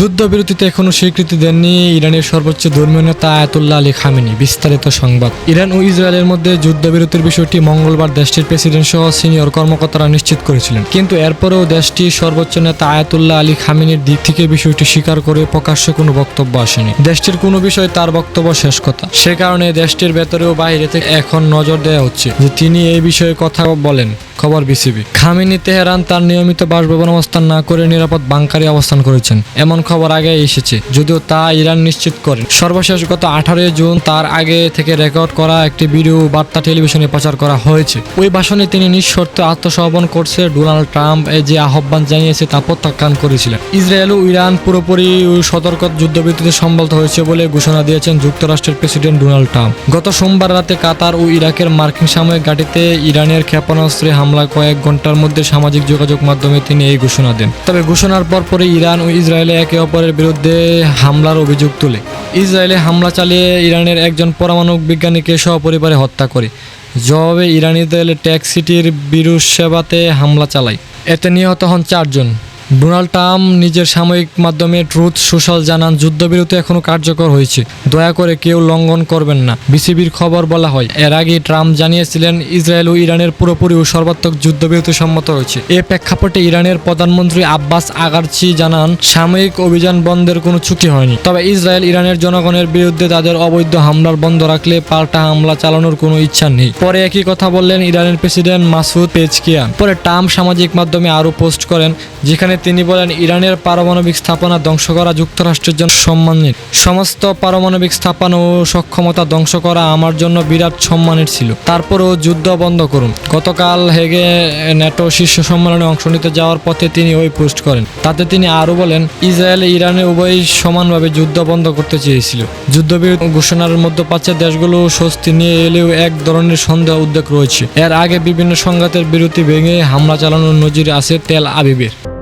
যুদ্ধবিরতিতে এখনও স্বীকৃতি দেননি ইরানের সর্বোচ্চ ধর্মীয় নেতা আয়াতুল্লাহ আলী খামেনি। বিস্তারিত সংবাদ। ইরান ও ইসরায়েলের মধ্যে যুদ্ধবিরতির বিষয়টি মঙ্গলবার দেশটির প্রেসিডেন্ট সহ সিনিয়র কর্মকর্তারা নিশ্চিত করেছিলেন। কিন্তু এরপরেও দেশটির সর্বোচ্চ নেতা আয়াতুল্লাহ আলী খামেনির দিক থেকে বিষয়টি স্বীকার করে প্রকাশ্যে কোনো বক্তব্য আসেনি। দেশটির কোনো বিষয় তার বক্তব্য শেষ কথা। সে কারণে দেশটির ভেতরে ও বাইরে থেকে এখন নজর দেওয়া হচ্ছে যে তিনি এই বিষয়ে কথা বলেন। খবর বিসিবি। খামিনি তেহরান তার নিয়মিত বাসভবন অবস্থান না করে নিরাপদ বাংকারে অবস্থান করেছেন। এমন খবর আগে এসেছে, যদিও তা ইরান নিশ্চিত করেন। সর্বশেষ গত আঠারোই জুন তার আগে থেকে রেকর্ড করা একটি ভিডিও বার্তা টেলিভিশনে প্রচার করা হয়েছে। ওই ভাষণে তিনি নিঃশর্তে আত্মসমর্পণ করছে ডোনাল্ড ট্রাম্প, এ যে আহ্বান জানিয়েছে তা প্রত্যাখ্যান করেছিলেন। ইসরায়েল ও ইরান পুরোপুরি সতর্ক যুদ্ধবিরতিতে সম্বলিত হয়েছে বলে ঘোষণা দিয়েছেন যুক্তরাষ্ট্রের প্রেসিডেন্ট ডোনাল্ড ট্রাম্প। গত সোমবার রাতে কাতার ও ইরাকের মার্কিন সাময়িক ঘাঁটিতে ইরানের ক্ষেপণাস্ত্রে হামলা কয়েক ঘণ্টার মধ্যে সামাজিক যোগাযোগ মাধ্যমে তিনি এই ঘোষণা দেন। তবে ঘোষণার পর পরে ইরান ও ইসরায়েলে একে অপরের বিরুদ্ধে হামলার অভিযোগ তুলে। ইসরায়েলে হামলা চালিয়ে ইরানের একজন পরমাণু বিজ্ঞানীকে সপরিবারে হত্যা করে। জবাবে ইরানিদের ট্যাক্সিটির বিরুষ সেবাতে হামলা চালায়। এতে নিহত হন চারজন। ডোনাল্ড ট্রাম্প নিজের সাময়িক মাধ্যমে ট্রুথ সোশ্যাল জানান, যুদ্ধবিরতি এখনও কার্যকর হয়েছে। দয়া করে কেউ লঙ্ঘন করবেন না, বিসিবির খবর বলা হয়। এর আগে ট্রাম্প জানিয়েছিলেন, ইসরায়েল ও ইরানের পুরোপুরি ও সর্বাত্মক যুদ্ধবিরতি সম্মত হয়েছে। এ প্রেক্ষাপটে ইরানের প্রধানমন্ত্রী আব্বাস আগারচি জানান, সাময়িক অভিযান বন্ধের কোনো চুক্তি হয়নি। তবে ইসরায়েল, ইরানের জনগণের বিরুদ্ধে তাদের অবৈধ হামলার বন্ধ রাখলে পাল্টা হামলা চালানোর কোনো ইচ্ছা নেই। পরে একই কথা বললেন ইরানের প্রেসিডেন্ট মাসুদ পেজকিয়ান। পরে ট্রাম্প সামাজিক মাধ্যমে আরও পোস্ট করেন, যেখানে তিনি বলেন, ইরানের পারমাণবিক স্থাপনা ধ্বংস করা যুক্তরাষ্ট্রের জন্য সম্মানের। সমস্ত পারমাণবিক স্থাপনা ও সক্ষমতা ধ্বংস করা আমার জন্য বিরাট সম্মানের ছিল। তারপরও যুদ্ধ বন্ধ করুন। গতকাল হেগে ন্যাটো শীর্ষ সম্মেলনে অংশ নিতে যাওয়ার পথে তিনি ওই পোস্ট করেন। তাতে তিনি আরও বলেন, ইসরায়েল ইরানে উভয়ই সমানভাবে যুদ্ধ বন্ধ করতে চেয়েছিল। যুদ্ধবিরতি ঘোষণার মধ্যপ্রাচ্যের দেশগুলো স্বস্তি নিয়ে এলেও এক ধরনের সন্দেহ উদ্বেগ রয়েছে। এর আগে বিভিন্ন সংঘাতের বিরতি ভেঙে হামলা চালানোর নজির আছে তেল আবিবের।